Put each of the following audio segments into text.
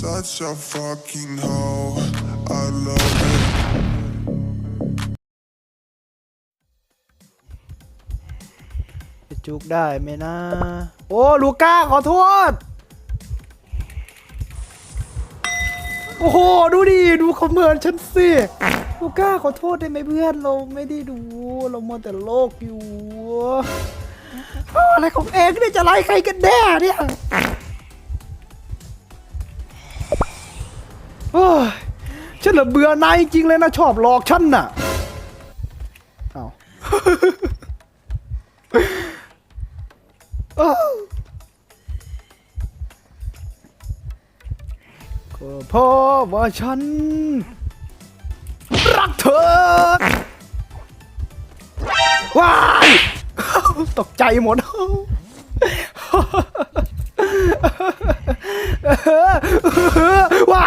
such a fucking hoe. I love it. จุกได้ไหมนะ โอ้ ลูก้า ขอโทษ โอ้โห ดูดิ ดูคอมเหมนต์ฉันสิ ลูก้า ขอโทษได้ไหมเพื่อน เราไม่ได้ดู เรามัวแต่โลกอยู่อ้าวอะไรของเองเนี่ยจะไล่ใครกันแน่เนี่ย โอ้ยฉันละเบื่อนายจริงเลยนะชอบหลอกฉันน่ะเอาก็เพราะว่าฉัน รักเธอ ว้าย ตกใจหมด ว้า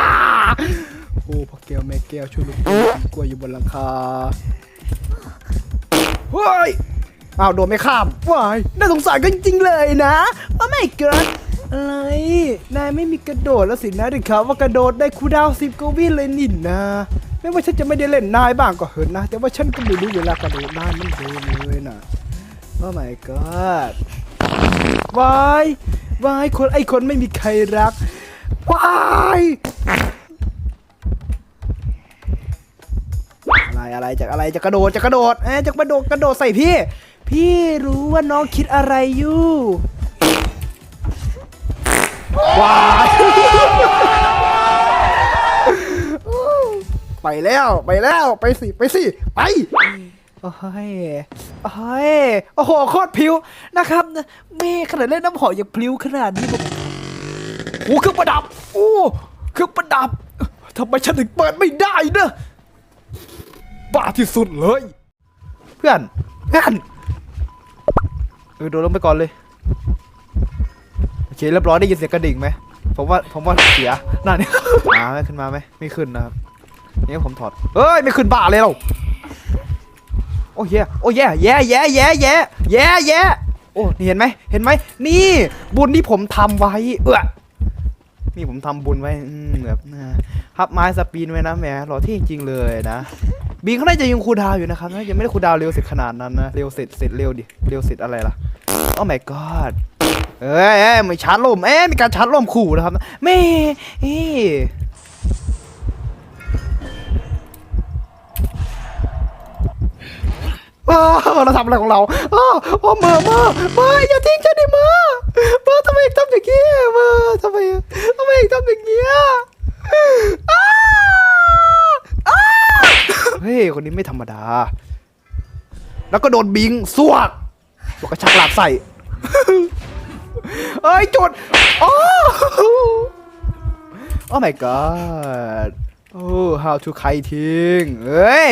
โอ้พ่อแก้ วแม่แก้วช่วยลูกกล้วอยู่บนหลังคาเฮ้ยอ้าวโดนไม่ข้ามวายน่าสงสารกันจริงๆเลยนะโอ้ไม่เกิดอะไรนายไม่มีกระโดดแล้วสินะถึงเขาว่ากระโดดได้คูดาวสิบกวิเลยนี่นะไม่ว่าฉันจะไม่ได้เล่นนายบ้างก็เหินนะ แต่ว่าฉันก็ไม่รู้เวลากระโดดนายมันเดินเลยนะโอ้ my god วายวายคนไอ้คนไม่มีใครรักวาย อะไรจากอะไรจะกระโดดจะกระโดดเอ๊ะจะกระโดดกระโดดใส่พี่ พี่รู้ว่าน้องคิดอะไรอยู่ว้าไปแล้วไปแล้วไปสิไปสิไปโอ้ยโอ้ยโอ้โหโคตรพิ้วนะครับแม่ขนาดเล่นน้ำหอมยังพิ้วขนาดนี้ผมโอ้เครื่องประดับ โอ้เครื่องประดับทำไมฉันถึงเปิดไม่ได้เนอะ บ้าที่สุดเลย เพื่อน เพื่อนเออโดนลงไปก่อนเลย โอเคเรียบร้อยได้ยินเสียงกระดิ่งไหมผมว่าผมว่าเสียนั่นนี่ยมาไหมขึ้นมาไหมไม่ขึ้นนะครับนี่ผมถอดเฮ้ยไม่ขึ้นบ้าเลยเราโอ้ยแย่โอ้ยแย่แย่แย่แย่แย่แย่แย่โอ้นี่เห็นไหมเห็นไหมนี่บุญที่ผมทำไว้เออนี่ผมทำบุญไว้แบบฮับไม้สปีนไว้นะแหมหล่อที่จริงเลยนะ บีเขาน่าจะยังคูดาวอยู่นะครับน่าจะไม่ได้คูดาวเร็วเสร็จขนาดนั้นนะ เร็วเสร็จเสร็จเร็วดิ เร็วเสร็จอะไรล่ะ โอ้ my god เอ้ยเอ้ยไม่ชาร์จลมเอ้ยมีการชาร์จลมขู่นะครับแม่เอ้ยอ้าเราทำอะไรของเราอ้าวอ้เมอร์เมอร์เมอร์อย่าทิ้งฉันดิเมอร์เมอร์ทำไมทำอย่างนี้เมอร์ทำไมทำไมทำอย่างนี้อ้าวอ้าว เฮ้ยคนนี้ไม่ธรรมดา แล้วก็โดนบิงสวกแล้วก็ชักหลาบใส่เอ้ยจุดโอ้โอ้ my god โอ้ how to ใครทิ้งเอ้ย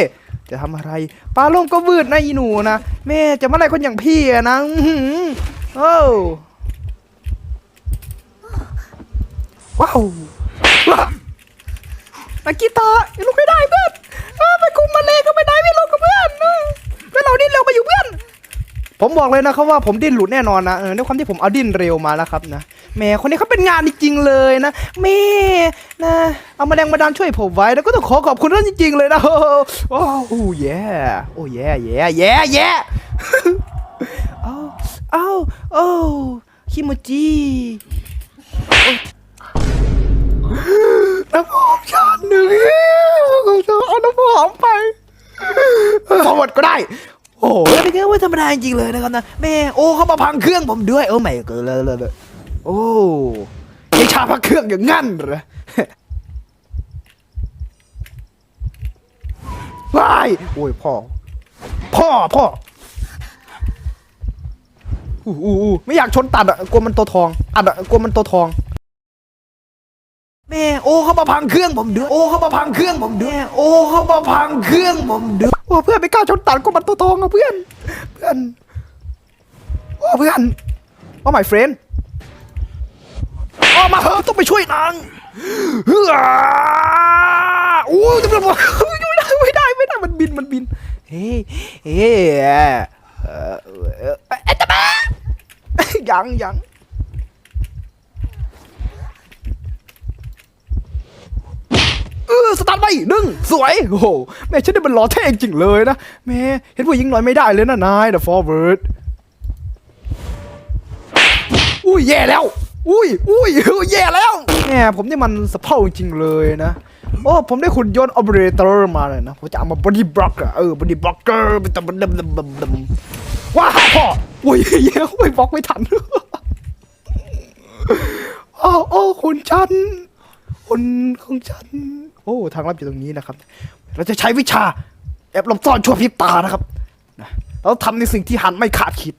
จะทำอะไรปลาลมก็วืดนะอีหนูนะ แม่จะมาอะไรคนอย่างพี่อะนะอื้อหือโอ้ว้าวว้าวนักกีตาร์ลูกไม่ได้เพื่อนอ้าวไป คุมมาเลยก็ไม่ได้ไม่ลงกับเพื่อนเออเพื่อนเราดิ้นเร็วไปอยู่เพื่อน ผมบอกเลยนะครับว่าผมดิ้นหลุดแน่นอนนะเออด้วยความที่ผมเอาดิ้นเร็วมาแล้วครับนะแหม่คนนี้เขาเป็นงานจริงๆเลยนะแม่นะเอามาแรงมาดานช่วยผมไว้แล้วก็ต้องขอขอบคุณท่านจริงๆเลยนะโอ้โหโอ้แย่โอ้แย่แย่แย่แย่เอ้าเอ้าโอ้คิโมจิ ไดาจริงเลยนะครับนะแม่โอ้เขามาพังเครื่องผมด้วยโอ้ไม่กินเลยเลยโอ้ยังชาพักเครื่องอย่างงั้นเหรอว้ายโอ้ยพ่อ พ่อพ่ออู้อู้อู้ไม่อยากชนตัดอะกลัวมันตัวทองอัดอะกลัวมันตัวทอง แม่โอ้เขามาพังเครื่องผมด้วยโอ้เขามาพังเครื่องผมด้วยโอ้เขามาพังเครื่องผมด้วยโอ้เพื่อนไม่กล้าชนตัดก็มันตัวทองอะเพื่อน เพื่อนโอ้เพื่อนโอ้ my friend ออกมาเถอะต้องไปช่วยนางเฮ้อโอ้ยตำรวจบอกไม่ได้ไม่ได้ไม่ได้มันบินมันบินเฮ้เฮ้เออเออเออเอ๊ะจะมายังยัง ไปดึงสวยโอ้โหแม่ฉันได้เป็นหล่อเท่จริงเลยนะแม่เห็นผู้หญิงหน่อยไม่ได้เลยนะนายเดอะฟอร์เวิร์ดอุ้ยแย่แล้วอุ้ยอุ้ยแย่แล้วแม่ผมนี่มันสะเพร่าจริงเลยนะโอ้ผมได้ขุนยนต์ออเปอเรเตอร์มาเลยนะผมจะเอามาบอดี้บล็อกอะเออบอดี้บล็อกเกอร์เป็นตบดำดำดำดำว้าวพ่ออุ้ยเย้ไม่บล็อกไม่ทันโอ้โอ้คุณฉันคุณของฉัน โอ้ทางลับอยู่ตรงนี้นะครับ เราจะใช้วิชาแอบหลบซ่อนชั่วพริบตานะครับนะเราทำในสิ่งที่หันไม่ขาดคิด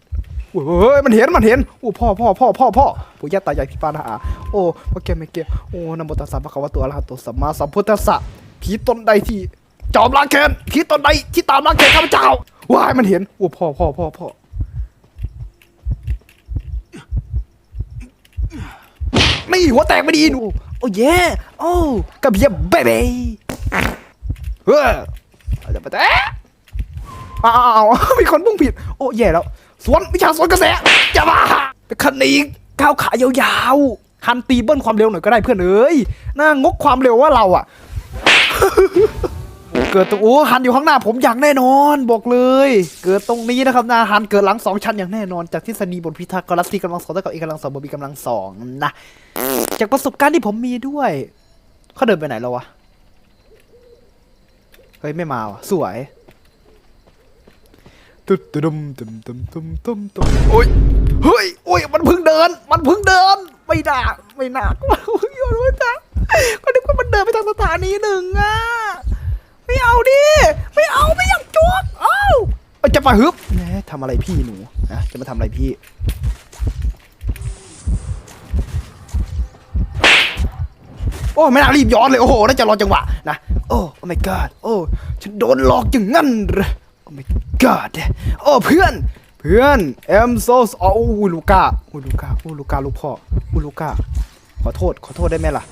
เฮ้ยมันเห็นมันเห็นโอ้พ่อพ่อพ่อพ่อพ่อปู่ย่าตายายพี่ป้านาอาโอ้พ่อแกไม่เกี่ยวโอ้นโมตัสสะพระคัมภีตัวละหะตัวสัมมาสัมพุทธัสสะผีตนใดที่จอมล้างแค้นผีตนใดที่ตามล้างแค้นข้าพเจ้าว้ายมันเห็นโอ้พ่อพ่อพ่อพ่อนี่หัวแตกไม่ดีหนู โอ้ยโอ้กับเบียบเบบีเฮ้อจะไปแต่อ้าวมีคนพุ่งผิด โอ้แย่แล้ว สวนวิชาสวนกระแสจะมาไปคันนี้ก้าวขายาวๆหันตีเบิ้ลความเร็วหน่อยก็ได้เพื่อนเอ้ยน่างกความเร็วว่าเราอะ เกิดตรงโอ้หันอยู่ข้างหน้าผมอย่างแน่นอนบอกเลย เกิดตรงนี้นะครับนะหันเกิดหลังสองชั้นอย่างแน่นอน จากทฤษฎีบนพิทักษ์กรัสที่กำลังสองเท่ากับอีกกำลังสองบวกบีกำลังสองนะจากประสบการณ์ที่ผมมีด้วยเขาเดินไปไหนแล้ววะเฮ้ยไม่มาว่ะสวยตึ๊ดตึ๊ดมตึมตึมตึมตึมตึมโอ้ยเฮ้ยโอ้ยมันเพิ่งเดิน มันเพิ่งเดิน ไม่น่าไม่น่าโอ้ยโยนไว้จ้ะก็นึกว่ามันเดินไปทางสถานีหนึ่งอะ ไม่เอาดิ ไม่เอาไม่อยากจวกเอ้า เอาจะมาฮึบแหมทำอะไรพี่หนูนะจะมาทำอะไรพี่โอ้ไม่น่ารีบย้อนเลยโอ้โหน่าจะรอจังหวะนะโอ้โอ้ my god โอ้ฉันโดนหลอกอย่างงั้นเหรอโอ้ my god โอ้เพื่อนเพื่อน I'm so s- อ๋อโอ้ลูก้าโอ้ลูก้าโอ้ลูก้าลูกพ่อโอ้ลูก้าขอโทษขอโทษได้ไหมล่ะ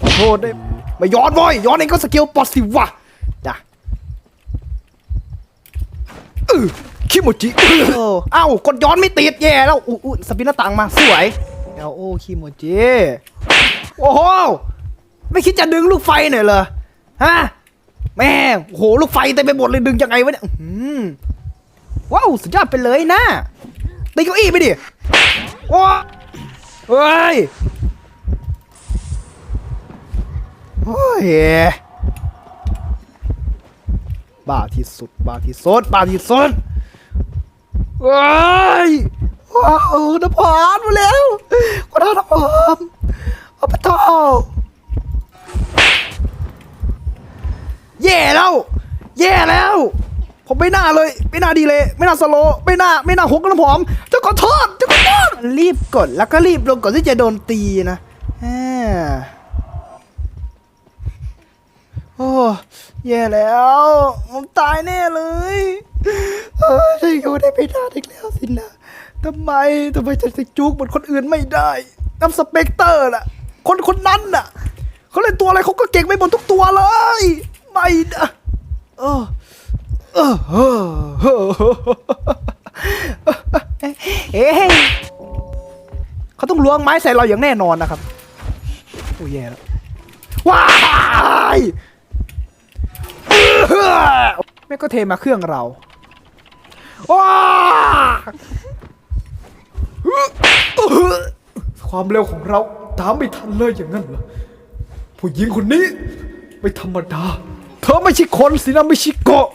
ขอโทษได้ไม่ย้อนเว้ยย้อนเองก็สกิลปอดสิวะ เออคิโมจิเออเอ้ากดย้อนไม่ติดแย่แล้วอู้อู้สปินหน้าต่างมาสวยเอาโอ้คิโมจิโอ้โหไม่คิดจะดึงลูกไฟหน่อยเหรอฮะแม่โอ้โหลูกไฟเต็มไปหมดเลยดึงยังไงวะเนี่ยอื้อหือว้าวสุดยอดไปเลยนะตีเก้าอี้ไปดิว้าเฮ้ยโอ้ย บ้าที่สุดบ้าที่สุดบ้าที่สุดเฮ้ยว้าวน้ำพานมาแล้วก็ได้น้ำพานเอาไปต่อแย่แล้ว แย่แล้ว ผมไม่น่าเลย ไม่น่าดีเลย ไม่น่าสโล ไม่น่า ไม่น่าหกน้ำหอมเจะขอโทษเจะขอโทษรีบกดแล้วก็รีบลงก่อนที่จะโดนตีนะอ่า โอ้แย่แล้วผมตายแน่เลยเออฉันอยู่ได้ไม่าอีกแล้วสินะทำไมทำไมฉันถึงจุกเหมือนคนอื่นไม่ได้น้ำสเปกเตอร์น่ะ คนคนนั้นน่ะเขาเล่นตัวอะไรเขาก็เก่งไปหมดทุกตัวเลย ไม่นะเออเออเออเออเอ้ยเขาต้องล้วงไม้ใส่เราอย่างแน่นอนนะครับ โอ้ยแย่แล้วว้าย แม่ก็เทมาเครื่องเราว้าความเร็วของเราตามไม่ทันเลยอย่างนั้นเหรอผู้หญิงคนนี้ ไม่ธรรมดา เธอไม่ใช่คนสินะไม่ใช่เกาะ